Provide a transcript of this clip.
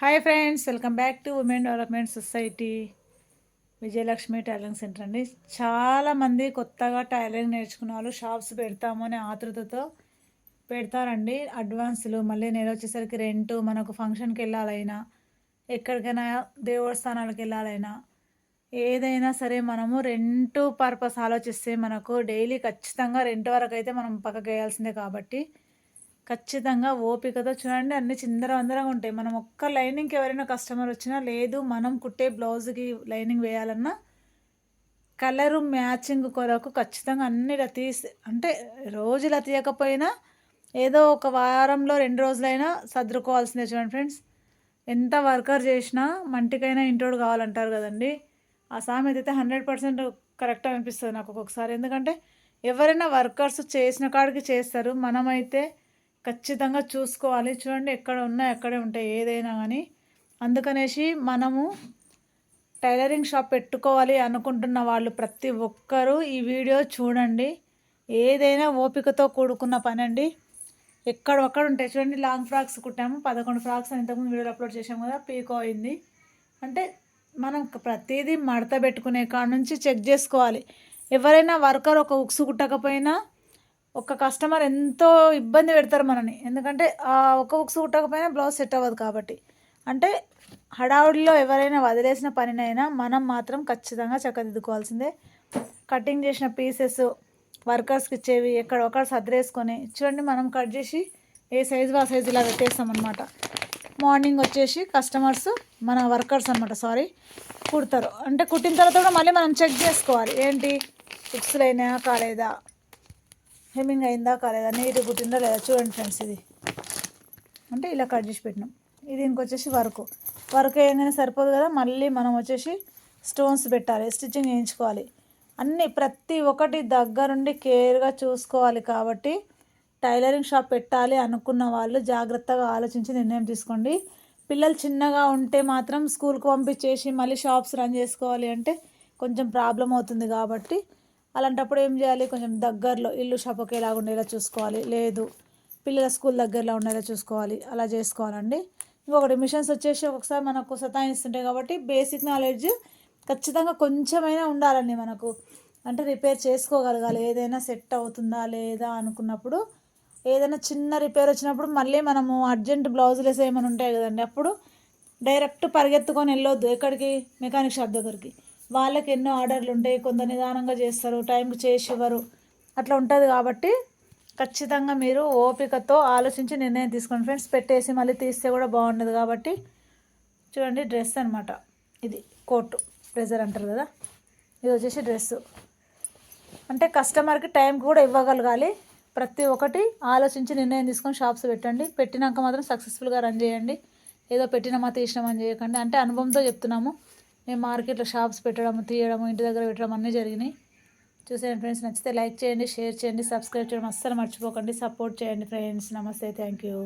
Hi friends welcome back to women development society Vijayalakshmi tailoring centre అండి. చాలామంది కొత్తగా tailoring నేర్చుకున్న వాళ్ళు షాప్స్ పెడతాము అనే ఆతృతతో పెడతారండి. అడ్వాన్సులు మళ్ళీ నేను వచ్చేసరికి రెంటు మనకు ఫంక్షన్కి వెళ్ళాలైనా ఎక్కడికైనా దేవస్థానాలకు వెళ్ళాలైనా ఏదైనా సరే మనము రెంటు పర్పస్ ఆలోచిస్తే మనకు డైలీ ఖచ్చితంగా రెంట్ వరకు అయితే మనం పక్కకు వేయాల్సిందే కాబట్టి ఖచ్చితంగా ఓపికతో చూడండి అన్ని చిందర వందరగా ఉంటాయి. మనం ఒక్క లైనింగ్కి ఎవరైనా కస్టమర్ వచ్చినా లేదు మనం కుట్టే బ్లౌజ్కి లైనింగ్ వేయాలన్నా కలరు మ్యాచింగ్ కొరకు ఖచ్చితంగా అన్ని తీసి అంటే రోజులు తీయకపోయినా ఏదో ఒక వారంలో రెండు రోజులైనా సర్దుకోవాల్సిందే చూడండి ఫ్రెండ్స్. ఎంత వర్కర్ చేసినా మంటికైనా ఇంటోడు కావాలంటారు కదండి. ఆ సామెత అయితే హండ్రెడ్ పర్సెంట్ కరెక్ట్ అనిపిస్తుంది నాకు ఒక్కొక్కసారి. ఎందుకంటే ఎవరైనా వర్కర్స్ చేసిన కాడికి చేస్తారు. మనమైతే ఖచ్చితంగా చూసుకోవాలి. చూడండి ఎక్కడ ఉన్నా ఎక్కడే ఉంటాయి ఏదైనా కానీ అందుకనేసి మనము టైలరింగ్ షాప్ పెట్టుకోవాలి అనుకుంటున్న వాళ్ళు ప్రతి ఒక్కరూ ఈ వీడియో చూడండి. ఏదైనా ఓపికతో కూడుకున్న పని అండి ఎక్కడొక్కడ ఉంటాయి చూడండి లాంగ్ ఫ్రాక్స్ కుట్టాము పదకొండు ఫ్రాక్స్ ఇంతకుముందు వీడియో అప్లోడ్ చేసాము కదా పీకో అయింది. అంటే మనం ప్రతిదీ మడత పెట్టుకునే కాడ నుంచి చెక్ చేసుకోవాలి. ఎవరైనా వర్కర్ ఒక ఉక్సు కుట్టకపోయినా ఒక కస్టమర్ ఎంతో ఇబ్బంది పెడతారు మనని. ఎందుకంటే ఒక బుక్స్ కుట్టకపోయినా బ్లౌజ్ సెట్ అవ్వదు కాబట్టి. అంటే హడావుడిలో ఎవరైనా వదిలేసిన పనినైనా మనం మాత్రం ఖచ్చితంగా చక్కదిద్దుకోవాల్సిందే. కటింగ్ చేసిన పీసెస్ వర్కర్స్కి ఇచ్చేవి ఎక్కడ ఒకటి సర్దేసుకొని చూడండి మనం కట్ చేసి ఏ సైజు ఆ సైజు ఇలా పెట్టేస్తాం అనమాట మార్నింగ్ వచ్చేసి కస్టమర్స్ మన వర్కర్స్ అనమాట సారీ కుడతారు. అంటే కుట్టిన తర్వాత కూడా మళ్ళీ మనం చెక్ చేసుకోవాలి. ఏంటి ఫిక్స్లైనా అయినా కాలేదా? హెమ్మింగ్ అయిందా కాలేదా నీట్ కుట్టిందా లేదా? చూడండి ఫ్రెండ్స్ ఇది. అంటే ఇలా కట్ చేసి పెట్టినాం. ఇది ఇంకొచ్చేసి వర్క్. వర్క్ వేయగానే సరిపోదు కదా? మళ్ళీ మనం వచ్చేసి స్టోన్స్ పెట్టాలి. స్టిచ్చింగ్ చేయించుకోవాలి. అన్నీ ప్రతి ఒక్కటి దగ్గరుండి కేర్గా చూసుకోవాలి కాబట్టి టైలరింగ్ షాప్ పెట్టాలి అనుకున్న వాళ్ళు జాగ్రత్తగా ఆలోచించి నిర్ణయం తీసుకోండి. పిల్లలు చిన్నగా ఉంటే మాత్రం స్కూల్కి పంపించేసి మళ్ళీ షాప్స్ రన్ చేసుకోవాలి అంటే కొంచెం ప్రాబ్లం అవుతుంది కాబట్టి అలాంటప్పుడు ఏం చేయాలి? కొంచెం దగ్గరలో ఇల్లు షాప్ ఉండేలా చూసుకోవాలి. లేదు పిల్లల స్కూల్ దగ్గరలో ఉండేలా చూసుకోవాలి. అలా చేసుకోవాలండి. ఇంకొకటి మిషన్స్ వచ్చేసి ఒకసారి మనకు సతాయిస్తుంటాయి కాబట్టి బేసిక్ నాలెడ్జ్ ఖచ్చితంగా కొంచెమైనా ఉండాలండి మనకు. అంటే రిపేర్ చేసుకోగలగాలి. ఏదైనా సెట్ అవుతుందా లేదా అనుకున్నప్పుడు ఏదైనా చిన్న రిపేర్ వచ్చినప్పుడు మళ్ళీ మనము అర్జెంట్ బ్లౌజులు ఏమైనా ఉంటాయి కదండి అప్పుడు డైరెక్ట్ పరిగెత్తుకొని వెళ్ళొద్దు ఎక్కడికి? మెకానిక్ షాప్ దగ్గరికి. వాళ్ళకి ఎన్నో ఆర్డర్లు ఉంటాయి కొంత నిదానంగా చేస్తారు టైంకి చేసి ఇవ్వరు అట్లా ఉంటుంది కాబట్టి ఖచ్చితంగా మీరు ఓపికతో ఆలోచించి నిర్ణయం తీసుకోండి. ఫ్రెండ్స్ పెట్టేసి మళ్ళీ తీస్తే కూడా బాగుండదు కాబట్టి చూడండి డ్రెస్ అనమాట ఇది కోటు ప్రెజర్ అంటారు కదా. ఇది వచ్చేసి డ్రెస్సు. అంటే కస్టమర్కి టైం కూడా ఇవ్వగలగాలి. ప్రతి ఒక్కటి ఆలోచించి నిర్ణయం తీసుకొని షాప్స్ పెట్టండి. పెట్టినాక మాత్రం సక్సెస్ఫుల్గా రన్ చేయండి. ఏదో పెట్టినామా తీసినామని చేయకండి. అంటే అనుభవంతో చెప్తున్నాము. మేము మార్కెట్లో షాప్స్ పెట్టడం తీయడం ఇంటి దగ్గర పెట్టడం అన్నీ జరిగినాయి. చూసాను ఫ్రెండ్స్ నచ్చితే లైక్ చేయండి షేర్ చేయండి సబ్స్క్రైబ్ చేయడం అస్సలు మర్చిపోకండి. సపోర్ట్ చేయండి ఫ్రెండ్స్. నమస్తే థ్యాంక్ యూ.